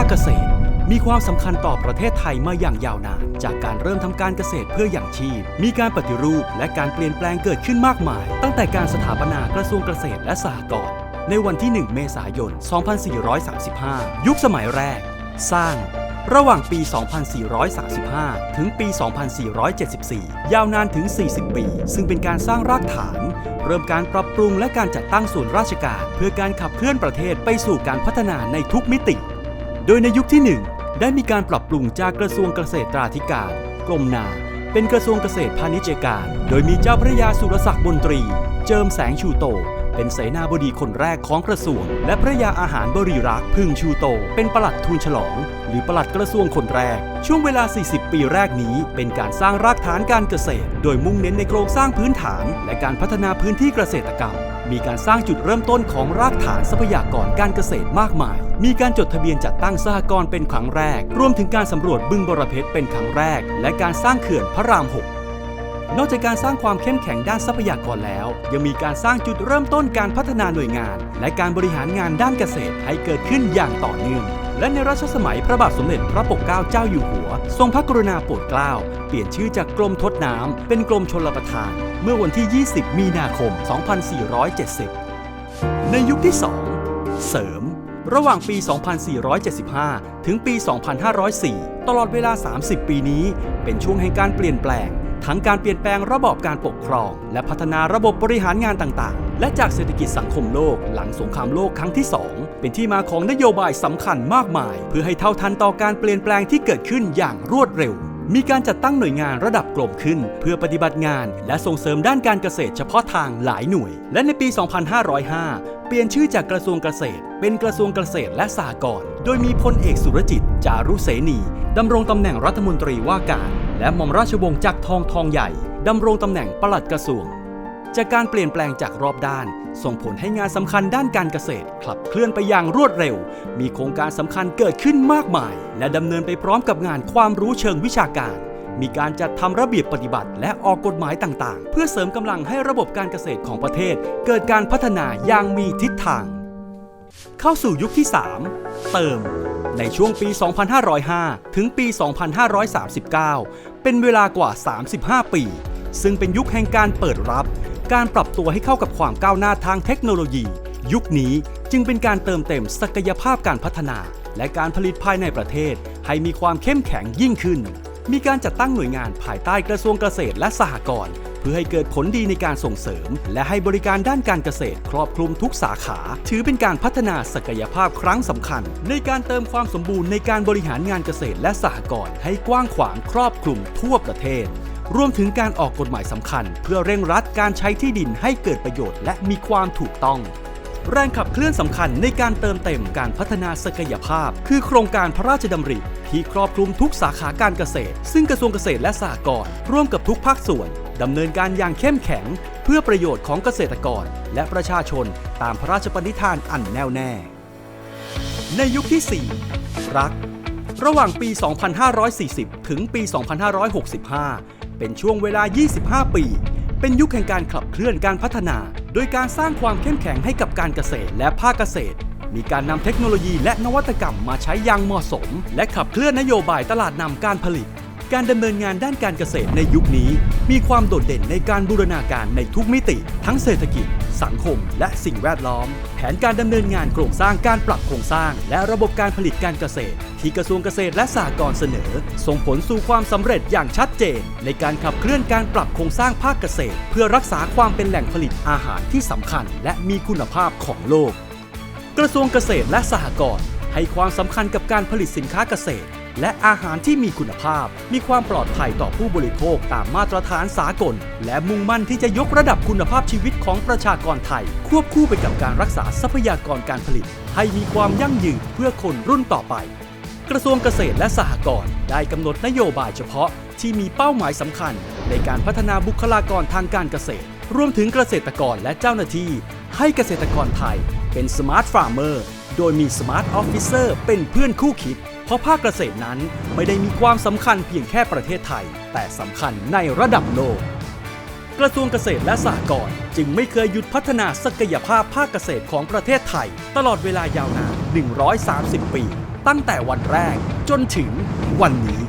าคเกษตร มีความสำคัญต่อประเทศไทยมาอย่างยาวนาน จากการเริ่มทำการเกษตรเพื่ออย่างชีพ มีการปฏิรูปและการเปลี่ยนแปลงเกิดขึ้นมากมาย ตั้งแต่การสถาปนากระทรวงเกษตรและสหกรณ์ในวันที่ 1 เมษายน 2435 ยุคสมัยแรก สร้างระหว่างปี 2435 ถึงปี 2474 ยาวนานถึง 40 ปี ซึ่งเป็นการสร้างรากฐาน เริ่มการปรับปรุงและการจัดตั้งส่วนราชการ เพื่อการขับเคลื่อนประเทศไปสู่การพัฒนาในทุกมิติ โดยในยุคที่ 1 ได้มีการปรับปรุงจากกระทรวงเกษตราธิการ กรมนา เป็นกระทรวงเกษตรพาณิชยการ โดยมีเจ้าพระยาสุรศักดิ์บนตรี เจิมแสงชูโต เป็นเสนาบดีคนแรกของกระทรวง และพระยาอาหารบริรักษ์พึ่งชูโต เป็นปลัดทูลฉลอง หรือปลัดกระทรวงคนแรก ช่วงเวลา 40 ปีแรกนี้ เป็นการสร้างรากฐานการเกษตร โดยมุ่งเน้นในโครงสร้างพื้นฐาน และการพัฒนาพื้นที่เกษตรกรรม มีการสร้างจุดเริ่มต้นของรากฐานทรัพยากรการเกษตรมากมาย มีการจดทะเบียนจัดตั้งสหกรณ์เป็นครั้งแรก รวมถึงการสำรวจบึงบรเพชรเป็นครั้งแรก และการสร้างเขื่อนพระรามหกนอกจากการสร้างความเข้มแข็งด้านทรัพยากรแล้ว ยังมีการสร้างจุดเริ่มต้นการพัฒนาหน่วยงาน และการบริหารงานด้านเกษตรให้เกิดขึ้นอย่างต่อเนื่อง และในรัชสมัยพระบาทสมเด็จพระปกเกล้าเจ้าอยู่หัว ทรงพระกรุณาโปรดเกล้า เปลี่ยนชื่อจากกรมทดน้ำเป็นกรมชลประทาน เมื่อวันที่ 20 มีนาคม 2470 ในยุคที่ 2 เสริม ระหว่างปี 2475 ถึงปี 2504 ตลอดเวลา 30 ปีนี้ เป็นช่วงแห่งการเปลี่ยนแปลง ทั้งการเปลี่ยนแปลงระบอบการปกครอง และพัฒนาระบบบริหารงานต่างๆ และจากเศรษฐกิจสังคมโลกหลังสงครามโลกครั้งที่ 2 เป็นที่มาของนโยบายสำคัญมากมาย เพื่อให้เท่าทันต่อการเปลี่ยนแปลงที่เกิดขึ้นอย่างรวดเร็ว มีการจัดตั้งหน่วยงานระดับกลมขึ้น เพื่อปฏิบัติงาน และส่งเสริมด้านการเกษตรเฉพาะทางหลายหน่วย และในปี 2505เปลี่ยนชื่อจากกระทรวงเกษตร เป็นกระทรวงเกษตรและสหกรณ์ โดยมีพลเอกสุรจิต จารุเสนี ดำรงตำแหน่งรัฐมนตรีว่าการ และหม่อมราชวงศ์จักรทองทองใหญ่ดำรงตำแหน่งปลัดกระทรวง จากการเปลี่ยนแปลงจากรอบด้าน ส่งผลให้งานสำคัญด้านการเกษตรขับเคลื่อนไปอย่างรวดเร็ว มีโครงการสำคัญเกิดขึ้นมากมาย และดำเนินไปพร้อมกับงานความรู้เชิงวิชาการ มีการจัดทำระเบียบปฏิบัติ และออกกฎหมายต่างๆ เพื่อเสริมกำลังให้ระบบการเกษตรของประเทศ เกิดการพัฒนาอย่างมีทิศทาง เข้าสู่ยุคที่ 3 เติม ในช่วงปี 2505 ถึงปี 2539 เป็นเวลากว่า 35 ปี ซึ่งเป็นยุคแห่งการเปิดรับ การปรับตัวให้เข้ากับความก้าวหน้าทางเทคโนโลยี ยุคนี้จึงเป็นการเติมเต็มศักยภาพการพัฒนา และการผลิตภายในประเทศ ให้มีความเข้มแข็งยิ่งขึ้น มีการจัดตั้งหน่วยงานภายใต้กระทรวงเกษตรและสหกรณ์ พื่อให้เกิดผลดีในการส่งเสริม และให้บริการด้านการเกษตร ครอบคลุมทุกสาขา ถือเป็นการพัฒนาศักยภาพครั้งสำคัญ ในการเติมความสมบูรณ์ในการบริหารงานเกษตรและสหกรณ์ให้กว้างขวางครอบคลุมทั่วประเทศรวมถึงการออกกฎหมายสำคัญ เพื่อเร่งรัดการใช้ที่ดินให้เกิดประโยชน์และมีความถูกต้อง แรงขับเคลื่อนสำคัญในการเติมเต็มการพัฒนาศักยภาพ คือโครงการพระราชดำริที่ครอบคลุมทุกสาขาการเกษตร ซึ่งกระทรวงเกษตรและสหกรณ์ร่วมกับทุกภาคส่วน ดำเนินการอย่างเข้มแข็ง เพื่อประโยชน์ของเกษตรกร และประชาชนตามพระราชปณิธานอันแน่วแน่ ในยุคที่ 4 รัก ระหว่างปี 2540 ถึงปี 2565 เป็นช่วงเวลา 25 ปี เป็นยุคแห่งการขับเคลื่อนการพัฒนา โดยการสร้างความเข้มแข็งให้กับการเกษตรและภาคเกษตรมีการนำเทคโนโลยีและนวัตกรรมมาใช้อย่างเหมาะสม และขับเคลื่อนนโยบายตลาดนำการผลิต การดำเนินงานด้านการเกษตรในยุคนี้ มีความโดดเด่นในการบูรณาการในทุกมิติ ทั้งเศรษฐกิจ สังคม และสิ่งแวดล้อม แผนการดำเนินงานโครงสร้างการปรับโครงสร้าง และระบบการผลิตการเกษตร ที่กระทรวงเกษตรและสหกรณ์เสนอ ส่งผลสู่ความสำเร็จอย่างชัดเจน ในการขับเคลื่อนการปรับโครงสร้างภาคเกษตร เพื่อรักษาความเป็นแหล่งผลิตอาหารที่สำคัญ และมีคุณภาพของโลก กระทรวงเกษตรและสหกรณ์ให้ความสำคัญกับการผลิตสินค้าเกษตร และอาหารที่มีคุณภาพ มีความปลอดภัยต่อผู้บริโภคตามมาตรฐานสากล และมุ่งมั่นที่จะยกระดับคุณภาพชีวิตของประชากรไทย ควบคู่ไปกับการรักษาทรัพยากรการผลิต ให้มีความยั่งยืนเพื่อคนรุ่นต่อไป กระทรวงเกษตรและสหกรณ์ได้กำหนดนโยบายเฉพาะที่มีเป้าหมายสำคัญ ในการพัฒนาบุคลากรทางการเกษตร รวมถึงเกษตรกรและเจ้าหน้าที่ ให้เกษตรกรไทยเป็นสมาร์ทฟาร์มเมอร์โดยมีสมาร์ทออฟฟิเซอร์เป็นเพื่อนคู่คิด เพราะภาคเกษตรนั้นไม่ได้มีความสำคัญเพียงแค่ประเทศไทย แต่สำคัญในระดับโลก กระทรวงเกษตรและสหกรณ์จึงไม่เคยหยุดพัฒนาศักยภาพภาคเกษตรของประเทศไทย ตลอดเวลายาวนาน 130 ปี ตั้งแต่วันแรกจนถึงวันนี้